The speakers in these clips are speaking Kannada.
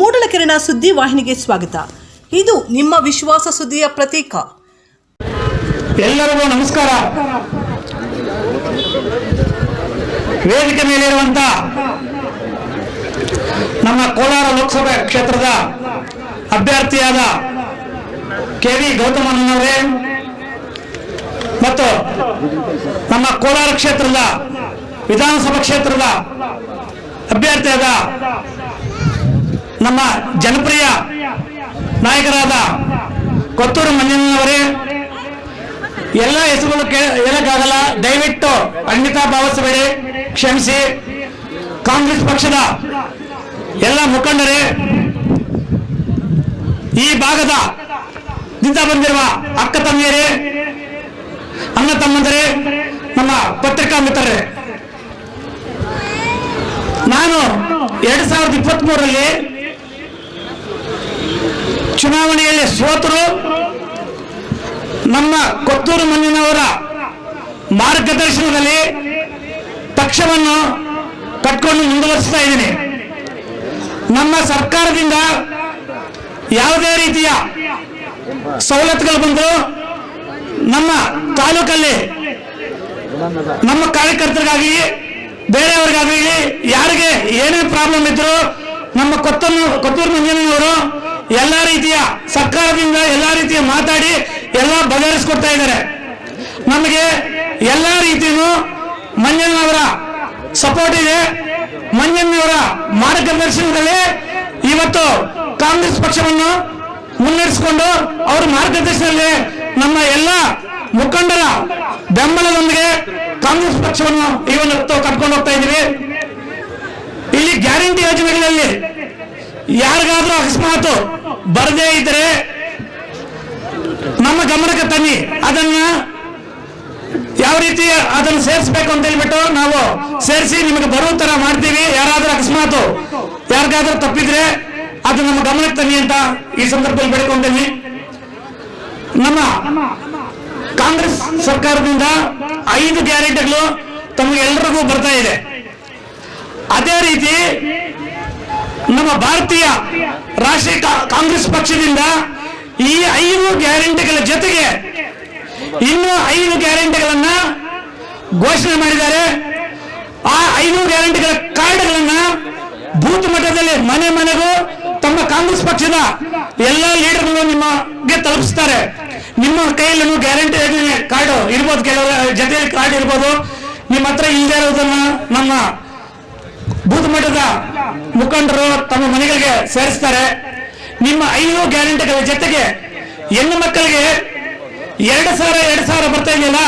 ಮೂಡಲಕೆರೆನ ಸುದ್ದಿ ವಾಹಿನಿಗೆ ಸ್ವಾಗತ. ಇದು ನಿಮ್ಮ ವಿಶ್ವಾಸ ಸುದ್ದಿಯ ಪ್ರತೀಕ. ಎಲ್ಲರಿಗೂ ನಮಸ್ಕಾರ. ವೇದಿಕೆ ಮೇಲಿರುವಂತ ನಮ್ಮ ಕೋಲಾರ ಲೋಕಸಭಾ ಕ್ಷೇತ್ರದ ಅಭ್ಯರ್ಥಿಯಾದ ಕೆ ವಿ ಗೌತಮನವರೇ ಮತ್ತು ನಮ್ಮ ಕೋಲಾರ ಕ್ಷೇತ್ರದ ವಿಧಾನಸಭಾ ಕ್ಷೇತ್ರದ ಅಭ್ಯರ್ಥಿಯಾದ ನಮ್ಮ ಜನಪ್ರಿಯ ನಾಯಕರಾದ ಕೊತ್ತೂರು ಮಂಜಣ್ಣನವರೇ, ಎಲ್ಲ ಹೆಸರುಗಳು ಹೇಳಕ್ಕಾಗಲ್ಲ. ದಯವಿಟ್ಟು ಖಂಡಿತ ಭಾವಿಸಬೇಡಿ ಕ್ಷಮಿಸಿ. ಕಾಂಗ್ರೆಸ್ ಪಕ್ಷದ ಎಲ್ಲ ಮುಖಂಡರೇ, ಈ ಭಾಗದ ನಿಂತ ಬಂದಿರುವ ಅಕ್ಕ ತಂಗಿಯರೇ, ಅಣ್ಣ ತಮ್ಮಂದರೇ, ನಮ್ಮ ಪತ್ರಿಕಾ ಮಿತ್ರರೇ. ನಾನು ಎರಡ್ ಸಾವಿರದ ಇಪ್ಪತ್ತ್ ಮೂರರಲ್ಲಿ ಚುನಾವಣೆಯಲ್ಲಿ ಸೋತರು. ನಮ್ಮ ಕೊತ್ತೂರು ಮಣ್ಣಿನವರ ಮಾರ್ಗದರ್ಶನದಲ್ಲಿ ಪಕ್ಷವನ್ನು ಕಟ್ಕೊಂಡು ಮುಂದುವರಿಸ್ತಾ ಇದ್ದೀನಿ. ನಮ್ಮ ಸರ್ಕಾರದಿಂದ ಯಾವುದೇ ರೀತಿಯ ಸವಲತ್ತುಗಳು ಬಂದು ನಮ್ಮ ತಾಲೂಕಲ್ಲಿ ನಮ್ಮ ಕಾರ್ಯಕರ್ತರಿಗಾಗಿ ಬೇರೆಯವರಿಗಾಗಲಿ, ಯಾರಿಗೆ ಏನೇ ಪ್ರಾಬ್ಲಮ್ ಇದ್ರು ನಮ್ಮ ಕೊತ್ತೂರು ಕೊತ್ತೂರು ಮಂಜನವರು ಎಲ್ಲ ರೀತಿಯ ಸರ್ಕಾರದಿಂದ ಎಲ್ಲ ರೀತಿಯ ಮಾತಾಡಿ ಎಲ್ಲ ಬಗೆಹರಿಸ್ಕೊಡ್ತಾ ಇದ್ದಾರೆ. ನಮಗೆ ಎಲ್ಲ ರೀತಿಯೂ ಮಂಜಣ್ಣವರ ಸಪೋರ್ಟ್ ಇದೆ. ಮಂಜಣ್ಣವರ ಮಾರ್ಗದರ್ಶನದಲ್ಲಿ ಇವತ್ತು ಕಾಂಗ್ರೆಸ್ ಪಕ್ಷವನ್ನು ಮುನ್ನಡೆಸಿಕೊಂಡು ಅವರ ಮಾರ್ಗದರ್ಶನದಲ್ಲಿ ನಮ್ಮ ಎಲ್ಲ ಮುಖಂಡರ ಬೆಂಬಲದೊಂದಿಗೆ ಕಾಂಗ್ರೆಸ್ ಪಕ್ಷವನ್ನು ಇವತ್ತು ಕರ್ಕೊಂಡು ಹೋಗ್ತಾ ಇದ್ದೀವಿ. ಇಲ್ಲಿ ಗ್ಯಾರಂಟಿ ಯೋಜನೆಗಳಲ್ಲಿ ಯಾರಿಗಾದ್ರೂ ಅಕಸ್ಮಾತ್ ಬರದೇ ಇದ್ರೆ ನಮ್ಮ ಗಮನಕ್ಕೆ ತನ್ನಿ. ಅದನ್ನ ಯಾವ ರೀತಿ ಅದನ್ನು ಸೇರಿಸಬೇಕು ಅಂತ ಹೇಳ್ಬಿಟ್ಟು ನಾವು ಸೇರಿಸಿ ನಿಮಗೆ ಬರೋ ತರ ಮಾಡ್ತೀವಿ. ಯಾರಾದ್ರೂ ಅಕಸ್ಮಾತ್ ಯಾರಿಗಾದ್ರೂ ತಪ್ಪಿದ್ರೆ ಅದು ನಮ್ಮ ಗಮನಕ್ಕೆ ತನ್ನಿ ಅಂತ ಈ ಸಂದರ್ಭದಲ್ಲಿ ಬೇಡ್ಕೊಂತೀನಿ. ನಮ್ಮ ಕಾಂಗ್ರೆಸ್ ಸರ್ಕಾರದಿಂದ ಐದು ಗ್ಯಾರಂಟಿಗಳು ತಮಗೆ ಎಲ್ಲರಿಗೂ ಬರ್ತಾ ಇದೆ. ಅದೇ ರೀತಿ ನಮ್ಮ ಭಾರತೀಯ ರಾಷ್ಟ್ರೀಯ ಕಾಂಗ್ರೆಸ್ ಪಕ್ಷದಿಂದ ಈ ಐದು ಗ್ಯಾರಂಟಿಗಳ ಜೊತೆಗೆ ಇನ್ನೂ ಐದು ಗ್ಯಾರಂಟಿಗಳನ್ನ ಘೋಷಣೆ ಮಾಡಿದ್ದಾರೆ. ಆ ಐದು ಗ್ಯಾರಂಟಿಗಳ ಕಾರ್ಡ್ಗಳನ್ನ ಬೂತ್ ಮಟ್ಟದಲ್ಲಿ ಮನೆ ಮನೆಗೂ ತಮ್ಮ ಕಾಂಗ್ರೆಸ್ ಪಕ್ಷದ ಎಲ್ಲ ಲೀಡರ್ಗಳು ನಿಮಗೆ ತಲುಪಿಸ್ತಾರೆ. ನಿಮ್ಮ ಕೈಯಲ್ಲೂ ಗ್ಯಾರಂಟಿ ಕಾರ್ಡ್ ಇರ್ಬೋದು, ಕೆಲವರ ಜೊತೆ ಕಾರ್ಡ್ ಇರ್ಬೋದು. ನಿಮ್ಮ ಹತ್ರ ಇಲ್ಲದೆ ಇರೋದನ್ನ ನಮ್ಮ ಬೂತ್ ಮಟ್ಟದ ಮುಖಂಡರು ತಮ್ಮ ಮನೆಗಳಿಗೆ ಸೇರಿಸ್ತಾರೆ. ನಿಮ್ಮ ಐದು ಗ್ಯಾರಂಟಿಗಳ ಜೊತೆಗೆ ಹೆಣ್ಣು ಮಕ್ಕಳಿಗೆ ಎರಡು ಸಾವಿರ ಎರಡು ಸಾವಿರ ಬರ್ತಾ ಇದೆಯಲ್ಲ,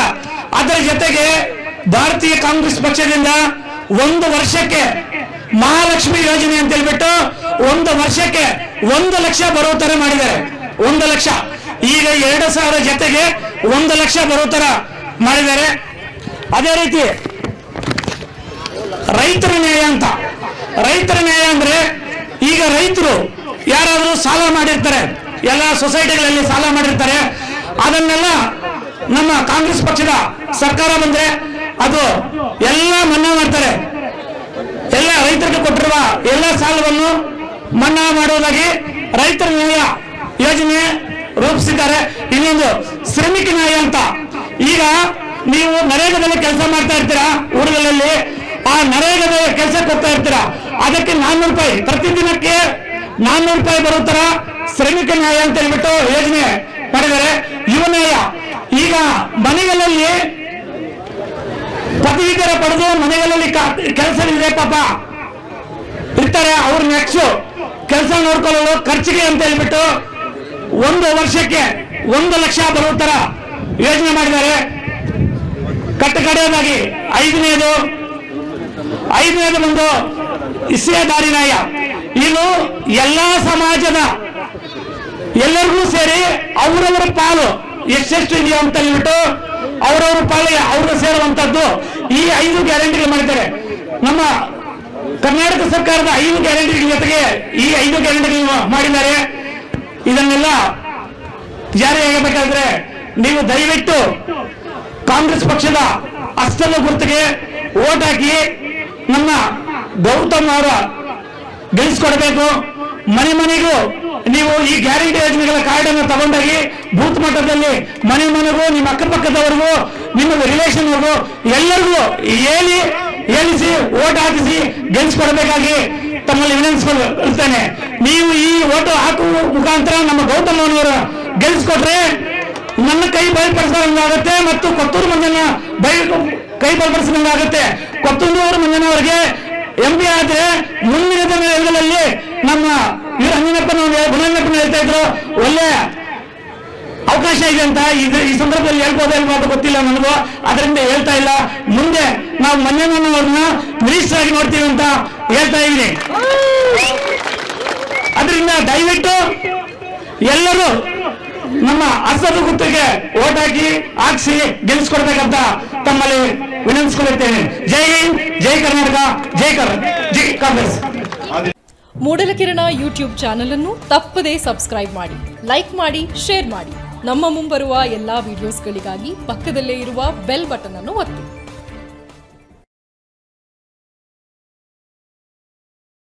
ಅದರ ಜೊತೆಗೆ ಭಾರತೀಯ ಕಾಂಗ್ರೆಸ್ ಪಕ್ಷದಿಂದ ಒಂದು ವರ್ಷಕ್ಕೆ ಮಹಾಲಕ್ಷ್ಮಿ ಯೋಜನೆ ಅಂತ ಹೇಳ್ಬಿಟ್ಟು ಒಂದು ವರ್ಷಕ್ಕೆ ಒಂದು ಲಕ್ಷ ಬರೋ ತರ ಮಾಡಿದ್ದಾರೆ. ಒಂದು ಲಕ್ಷ. ಈಗ ಎರಡು ಸಾವಿರ ಜೊತೆಗೆ ಒಂದು ಲಕ್ಷ ಬರೋ ತರ ಮಾಡಿದ್ದಾರೆ. ಅದೇ ರೀತಿ ರೈತರ ನ್ಯಾಯ ಅಂತ. ರೈತರ ನ್ಯಾಯ ಅಂದ್ರೆ ಈಗ ರೈತರು ಯಾರಾದರೂ ಸಾಲ ಮಾಡಿರ್ತಾರೆ, ಎಲ್ಲ ಸೊಸೈಟಿಗಳಲ್ಲಿ ಸಾಲ ಮಾಡಿರ್ತಾರೆ, ಅದನ್ನೆಲ್ಲ ನಮ್ಮ ಕಾಂಗ್ರೆಸ್ ಪಕ್ಷದ ಸರ್ಕಾರ ಬಂದ್ರೆ ಅದು ಎಲ್ಲ ಮನ್ನಾ ಮಾಡ್ತಾರೆ. ಎಲ್ಲ ರೈತರಿಗೆ ಕೊಟ್ಟಿರುವ ಎಲ್ಲ ಸಾಲವನ್ನು ಮನ್ನಾ ಮಾಡುವುದಾಗಿ ರೈತರ ನ್ಯಾಯ ಯೋಜನೆ ರೂಪಿಸಿದ್ದಾರೆ. ಇನ್ನೊಂದು ಶ್ರಮಿಕ ನ್ಯಾಯ ಅಂತ. ಈಗ ನೀವು ನರೇಗಾದಲ್ಲಿ ಕೆಲಸ ಮಾಡ್ತಾ ಇರ್ತೀರಾ ಊರುಗಳಲ್ಲಿ? ಆ ನರೇಗದ ಕೆಲಸ ಕೊಡ್ತಾ ಇರ್ತೀರಾ? ಅದಕ್ಕೆ ನಾನ್ನೂರು ರೂಪಾಯಿ. ಪ್ರತಿದಿನಕ್ಕೆ ನಾನ್ನೂರು ರೂಪಾಯಿ ಬರೋ ತರ ಶ್ರಮಿಕ ನ್ಯಾಯ ಅಂತ ಹೇಳ್ಬಿಟ್ಟು ಯೋಜನೆ ಪಡೆದರೆ ಯುವ ನ್ಯಾಯ. ಈಗ ಮನೆಗಳಲ್ಲಿ ಪದವೀಧರ ಪಡೆದು ಮನೆಗಳಲ್ಲಿ ಕೆಲಸವಿದೆ ಪಾಪ? ಇರ್ತಾರೆ. ಅವ್ರ ನೆಕ್ಸ್ಟ್ ಕೆಲಸ ನೋಡ್ಕೊಳ್ಳೋದು ಖರ್ಚಿಗೆ ಅಂತ ಹೇಳ್ಬಿಟ್ಟು ಒಂದು ವರ್ಷಕ್ಕೆ ಒಂದು ಲಕ್ಷ ಬರೋ ತರ ಯೋಜನೆ ಮಾಡಿದ್ದಾರೆ. ಕಟ್ಟ ಕಡೆಯದಾಗಿ ಐದನೇದು ಐದನೇದು ಬಂದು ಇಸ್ಸೇದಾರಿ ನ್ಯಾಯ ಇದು ಎಲ್ಲಾ ಸಮಾಜದ ಎಲ್ಲರಿಗೂ ಸೇರಿ ಅವರವರ ಪಾಲು ಎಷ್ಟೆಷ್ಟು ಇದೆಯೋ ಅಂತ ಹೇಳ್ಬಿಟ್ಟು ಅವರವರ ಪಾಲು ಅವರು ಸೇರುವಂತದ್ದು ಈ ಐದು ಗ್ಯಾರಂಟಿಗಳು ಮಾಡಿದ್ದಾರೆ. ನಮ್ಮ ಕರ್ನಾಟಕ ಸರ್ಕಾರದ ಐದು ಗ್ಯಾರಂಟಿಗಳ ಜೊತೆಗೆ ಈ ಐದು ಗ್ಯಾರಂಟಿಗಳು ಮಾಡಿದ್ದಾರೆ. ಇದನ್ನೆಲ್ಲ ಜಾರಿಯಾಗಬೇಕಾದ್ರೆ ನೀವು ದಯವಿಟ್ಟು ಕಾಂಗ್ರೆಸ್ ಪಕ್ಷದ ಅಷ್ಟಲ್ಲ ಗುರುತಿಗೆ ಓಟ್ ಹಾಕಿ ನಮ್ಮ ಗೌತಮ್ ಅವರ ಗೆಲ್ಸ್ಕೊಡ್ಬೇಕು. ಮನೆ ಮನೆಗೂ ನೀವು ಈ ಗ್ಯಾರಂಟಿ ಯೋಜನೆಗಳ ಕಾರ್ಡ್ ಅನ್ನು ತಗೊಂಡೋಗಿ ಬೂತ್ ಮಟ್ಟದಲ್ಲಿ ಮನೆ ಮನೆಗೂ, ನಿಮ್ಮ ಅಕ್ಕಪಕ್ಕದವರಿಗೂ ನಿಮ್ಮ ರಿಲೇಷನ್ವರೆಗೂ ಎಲ್ಲರಿಗೂ ಹೇಳಿ, ಹೇಳಿಸಿ, ಓಟ್ ಹಾಕಿಸಿ ಗೆಲ್ಸ್ಕೊಡ್ಬೇಕಾಗಿ ತಮ್ಮಲ್ಲಿ ವಿನಂತಿಸ್ಕೊಳ್ತೇನೆ ನೀವು ಈ ಓಟ್ ಹಾಕುವ ಮುಖಾಂತರ ನಮ್ಮ ಗೌತಮ್ ಅವರವರು ಗೆಲ್ಸ್ಕೊಟ್ರೆ ನನ್ನ ಕೈ ಬಯಲ್ಪಡಿಸಿದಂಗಾಗುತ್ತೆ ಮತ್ತು ಕೊತ್ತೂರು ಮಂದಿನ ಬೈ ಕೈ ಬಲಪಡಿಸಿದಂಗಾಗುತ್ತೆ ಕೊತ್ತೂರು ಮಂಜನವರಿಗೆ ಎಂ ಪಿ ಆದ್ರೆ ಮುಂದಿನ ದಿನಗಳಲ್ಲಿ ನಮ್ಮ ಅಂಜನಪ್ಪನ ಗುಣಣ್ಣಪ್ಪನ ಹೇಳ್ತಾ ಇದ್ರು. ಒಳ್ಳೆ ಅವಕಾಶ ಇದೆ ಅಂತ ಈ ಸಂದರ್ಭದಲ್ಲಿ ಹೇಳ್ಬೋದೇ ಇಲ್ವಾ ಅಂತ ಗೊತ್ತಿಲ್ಲ ನನಗೂ. ಅದರಿಂದ ಹೇಳ್ತಾ ಇಲ್ಲ. ಮುಂದೆ ನಾವು ಮಂಜನವ್ರನ್ನ ಮಿನಿಸ್ಟರ್ ಆಗಿ ನೋಡ್ತೀವಿ ಅಂತ ಹೇಳ್ತಾ ಇದ್ದೀನಿ. ಅದರಿಂದ ದಯವಿಟ್ಟು ಎಲ್ಲರೂ ನಮ್ಮ ಹಸ್ತದ ಗುತ್ತಿಗೆ ಓಟ್ ಹಾಕಿ ಹಾಕ್ಸಿ ಗೆಲ್ಲಿಸ್ಕೊಡ್ಬೇಕಂತ ತಮ್ಮಲ್ಲಿ ವಿನಂತಿಸ್ಕೊಳ್ತೇನೆ ಜೈ ಜೈ ಕರ್ನಾಟಕ, ಜೈ ಜೈ ಕಾಂಗ್ರೆಸ್. ಮೂಡಲಕಿರಣ ಯೂಟ್ಯೂಬ್ ಚಾನಲ್ ಅನ್ನು ತಪ್ಪದೇ ಸಬ್ಸ್ಕ್ರೈಬ್ ಮಾಡಿ, ಲೈಕ್ ಮಾಡಿ, ಶೇರ್ ಮಾಡಿ. ನಮ್ಮ ಮುಂಬರುವ ಎಲ್ಲಾ ವಿಡಿಯೋಸ್ಗಳಿಗಾಗಿ ಪಕ್ಕದಲ್ಲೇ ಇರುವ ಬೆಲ್ ಬಟನ್ ಅನ್ನು ಒತ್ತಿ.